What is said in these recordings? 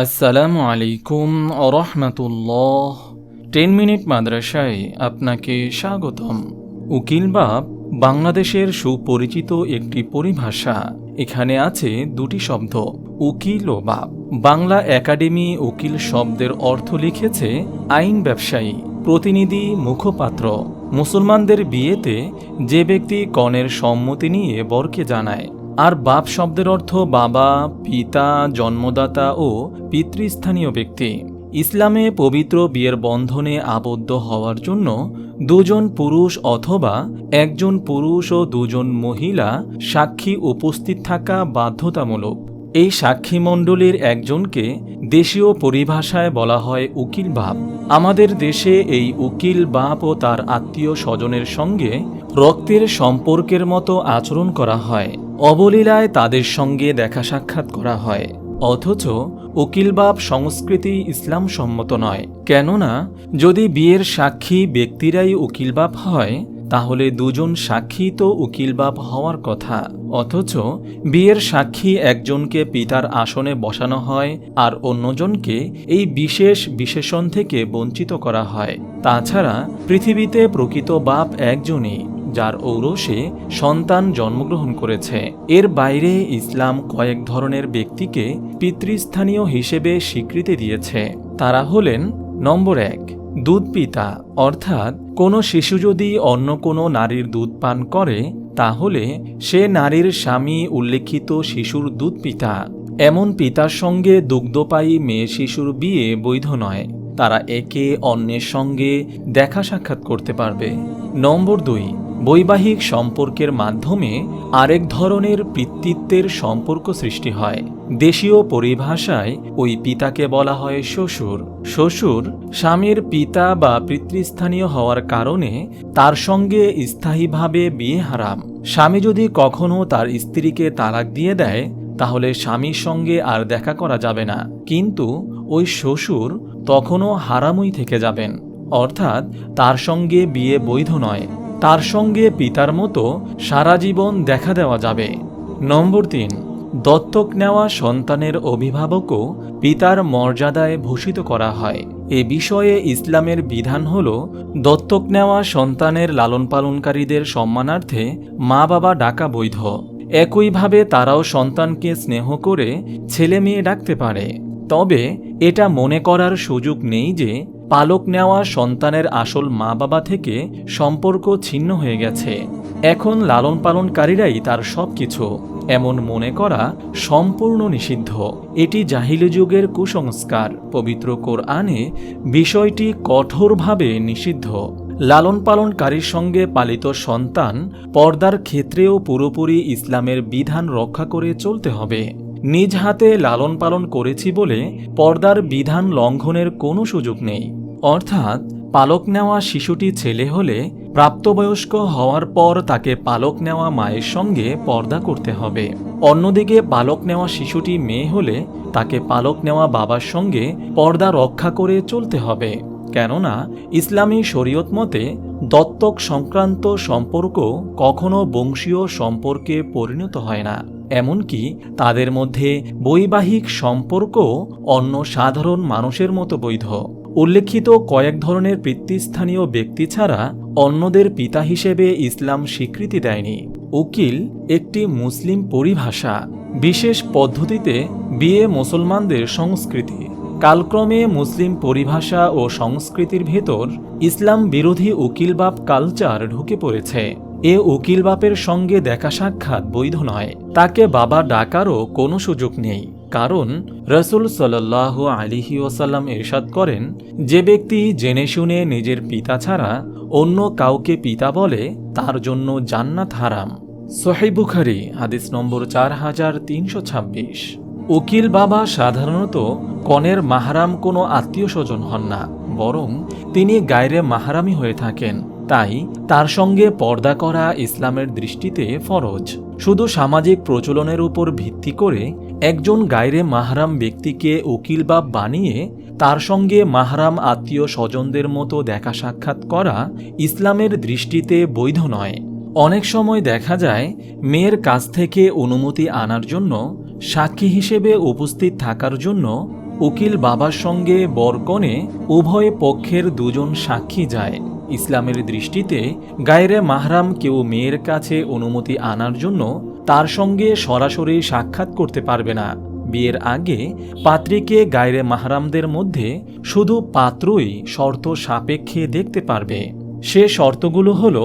আসসালামু আলাইকুম রহমতুল্লাহ ten minute মাদ্রাসায় আপনাকে স্বাগতম। উকিল বাপ বাংলাদেশের সুপরিচিত একটি পরিভাষা। এখানে আছে দুটি শব্দ, উকিল ও বাপ বাংলা একাডেমি উকিল শব্দের অর্থ লিখেছে, আইন ব্যবসায়ী, প্রতিনিধি, মুখপাত্র। মুসলমানদের বিয়েতে যে ব্যক্তি কনের সম্মতি নিয়ে বরকে জানায় আর বাপ শব্দের অর্থ বাবা, পিতা, জন্মদাতা ও পিতৃস্থানীয় ব্যক্তি। ইসলামে পবিত্র বিয়ের বন্ধনে আবদ্ধ হওয়ার জন্য দুজন পুরুষ অথবা একজন পুরুষ ও দুজন মহিলা সাক্ষী উপস্থিত থাকা বাধ্যতামূলক। এই সাক্ষী মণ্ডলীর একজনকে দেশীয় পরিভাষায় বলা হয় উকিল বাপ। আমাদের দেশে এই উকিল বাপ ও তার আত্মীয় স্বজনের সঙ্গে রক্তের সম্পর্কের মতো আচরণ করা হয়। অবলীলায় তাদের সঙ্গে দেখা সাক্ষাৎ করা হয়। অথচ উকিলবাপ সংস্কৃতি ইসলাম সম্মত নয়। কেননা, যদি বিয়ের সাক্ষী ব্যক্তিরাই উকিলবাপ হয়, তাহলে দুজন সাক্ষী তো উকিলবাপ হওয়ার কথা। অথচ বিয়ের সাক্ষী একজনকে পিতার আসনে বসানো হয় আর অন্যজনকে এই বিশেষ বিশেষণ থেকে বঞ্চিত করা হয়। তাছাড়া পৃথিবীতে প্রকৃত বাপ একজনই। যার ঔরসে সন্তান জন্মগ্রহণ করেছে। এর বাইরে ইসলাম কয়েক ধরনের ব্যক্তিকে পিতৃস্থানীয় হিসেবে স্বীকৃতি দিয়েছে। তারা হলেন, নম্বর এক, দুধ পিতা। অর্থাৎ, কোনো শিশু যদি অন্য কোনো নারীর দুধ পান করে, তাহলে সে নারীর স্বামী উল্লেখিত শিশুর দুধ পিতা। এমন পিতার সঙ্গে দুগ্ধপায়ী মেয়ে শিশুর বিয়ে বৈধ নয়। তারা একে অন্যের সঙ্গে দেখা সাক্ষাৎ করতে পারবে। নম্বর দুই বৈবাহিক সম্পর্কের মাধ্যমে আরেক ধরনের পিতৃত্বের সম্পর্ক সৃষ্টি হয়। দেশীয় পরিভাষায় ওই পিতাকে বলা হয় শ্বশুর। শ্বশুর স্বামীর পিতা বা পিতৃস্থানীয় হওয়ার কারণে তার সঙ্গে স্থায়ীভাবে বিয়ে হারাম। স্বামী যদি কখনো তার স্ত্রীকে তালাক দিয়ে দেয়, তাহলে স্বামীর সঙ্গে আর দেখা করা যাবে না। কিন্তু ওই শ্বশুর তখনও হারামই থেকে যাবেন। অর্থাৎ তার সঙ্গে বিয়ে বৈধ নয়। তার সঙ্গে পিতার মতো সারা জীবন দেখা দেওয়া যাবে। নম্বর তিন, দত্তক নেওয়া সন্তানের অভিভাবকও পিতার মর্যাদায় ভূষিত করা হয়। এ বিষয়ে ইসলামের বিধান হল, দত্তক নেওয়া সন্তানের লালন পালনকারীদের সম্মানার্থে মা বাবা ডাকা বৈধ। একইভাবে তারাও সন্তানকে স্নেহ করে ছেলে মেয়ে ডাকতে পারে। তবে এটা মনে করার সুযোগ নেই যে পালক নেওয়া সন্তানের আসল মা বাবা থেকে সম্পর্ক ছিন্ন হয়ে গেছে। এখন লালন পালনকারীরাই তার সব কিছু এমন মনে করা সম্পূর্ণ নিষিদ্ধ। এটি জাহিলি যুগের কুসংস্কার। পবিত্র কোরআনে বিষয়টি কঠোরভাবে নিষিদ্ধ। লালন পালনকারীর সঙ্গে পালিত সন্তান পর্দার ক্ষেত্রেও পুরোপুরি ইসলামের বিধান রক্ষা করে চলতে হবে। নিজ হাতে লালন পালন করেছি বলে পর্দার বিধান লঙ্ঘনের কোনো সুযোগ নেই। অর্থাৎ পালক নেওয়া শিশুটি ছেলে হলে প্রাপ্তবয়স্ক হওয়ার পর তাকে পালক নেওয়া মায়ের সঙ্গে পর্দা করতে হবে। অন্যদিকে পালক নেওয়া শিশুটি মেয়ে হলে তাকে পালক নেওয়া বাবার সঙ্গে পর্দা রক্ষা করে চলতে হবে। কেননা ইসলামী শরীয়ত মতে দত্তক সংক্রান্ত সম্পর্ক কখনো বংশীয় সম্পর্কে পরিণত হয় না। এমনকি তাদের মধ্যে বৈবাহিক সম্পর্ক অন্য সাধারণ মানুষের মতো বৈধ। উল্লেখিত কয়েক ধরনের পিতৃস্থানীয় ব্যক্তি ছাড়া অন্যদের পিতা হিসেবে ইসলাম স্বীকৃতি দেয়নি। উকিল একটি মুসলিম পরিভাষা। বিশেষ পদ্ধতিতে বিয়ে মুসলমানদের সংস্কৃতি। কালক্রমে মুসলিম পরিভাষা ও সংস্কৃতির ভেতর ইসলাম বিরোধী উকিলবাপ কালচার ঢুকে পড়েছে। এ উকিলবাপের সঙ্গে দেখা সাক্ষাৎ বৈধ নয়। তাকে বাবা ডাকারও কোনো সুযোগ নেই। কারণ রসুল সাল্লাহ আলিহি ওসাল্লাম এরশাদ করেন, যে ব্যক্তি জেনে শুনে নিজের পিতা ছাড়া অন্য কাউকে পিতা বলে, তার জন্য জান্নাত হারাম। সোহেবুখারি হাদিস নম্বর চার হাজার তিনশো ছাব্বিশ। উকিল বাবা সাধারণত কনের মাহারাম কোনো আত্মীয় স্বজন হন না, বরং তিনি গায়রে মাহারামি হয়ে থাকেন। তাই তার সঙ্গে পর্দা করা ইসলামের দৃষ্টিতে ফরজ। শুধু সামাজিক প্রচলনের উপর ভিত্তি করে একজন গায়রে মাহারাম ব্যক্তিকে উকিল বাপ বানিয়ে তার সঙ্গে মাহারাম আত্মীয় স্বজনদের মতো দেখা সাক্ষাৎ করা ইসলামের দৃষ্টিতে বৈধ নয়। অনেক সময় দেখা যায়, মেয়ের কাছ থেকে অনুমতি আনার জন্য, সাক্ষী হিসেবে উপস্থিত থাকার জন্য উকিল বাবার সঙ্গে বরকনে উভয় পক্ষের দুজন সাক্ষী যায়। ইসলামের দৃষ্টিতে গায়রে মাহরাম কেউ মেয়ের কাছে অনুমতি আনার জন্য তার সঙ্গে সরাসরি সাক্ষাৎ করতে পারবে না। বিয়ের আগে পাত্রীকে গায়রে মাহরামদের মধ্যে শুধু পাত্রই শর্ত সাপেক্ষে দেখতে পারবে। সে শর্তগুলো হল,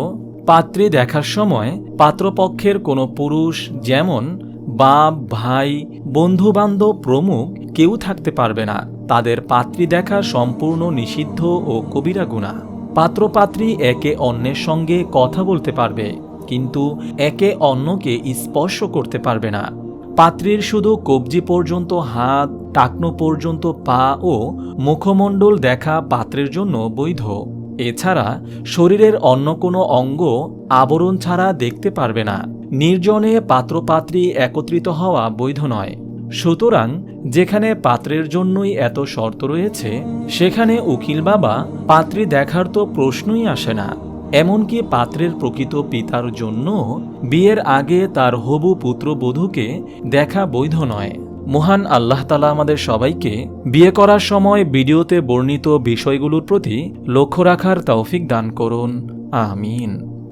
পাত্রী দেখার সময় পাত্রপক্ষের কোনো পুরুষ যেমন বাপ, ভাই, বন্ধুবান্ধব প্রমুখ কেউ থাকতে পারবে না। তাদের পাত্রী দেখা সম্পূর্ণ নিষিদ্ধ ও কবিরা গুণা পাত্রপাত্রী একে অন্যের সঙ্গে কথা বলতে পারবে, কিন্তু একে অন্যকে স্পর্শ করতে পারবে না। পাত্রীর শুধু কবজি পর্যন্ত হাত, টাকনো পর্যন্ত পা ও মুখমণ্ডল দেখা পাত্রের জন্য বৈধ। এছাড়া শরীরের অন্য কোনো অঙ্গ আবরণ ছাড়া দেখতে পারবে না। নির্জনে পাত্রপাত্রী একত্রিত হওয়া বৈধ নয়। সুতরাং যেখানে পাত্রের জন্যই এত শর্ত রয়েছে, সেখানে উকিল বাবা পাত্রী দেখার তো প্রশ্নই আসে না। এমনকি পাত্রের প্রকৃত পিতার জন্য বিয়ের আগে তার হবু পুত্রবধূকে দেখা বৈধ নয়। মহান আল্লাহ তালা আমাদের সবাইকে বিয়ে করার সময় ভিডিওতে বর্ণিত বিষয়গুলোর প্রতি লক্ষ্য রাখার তৌফিক দান করুন। আমিন।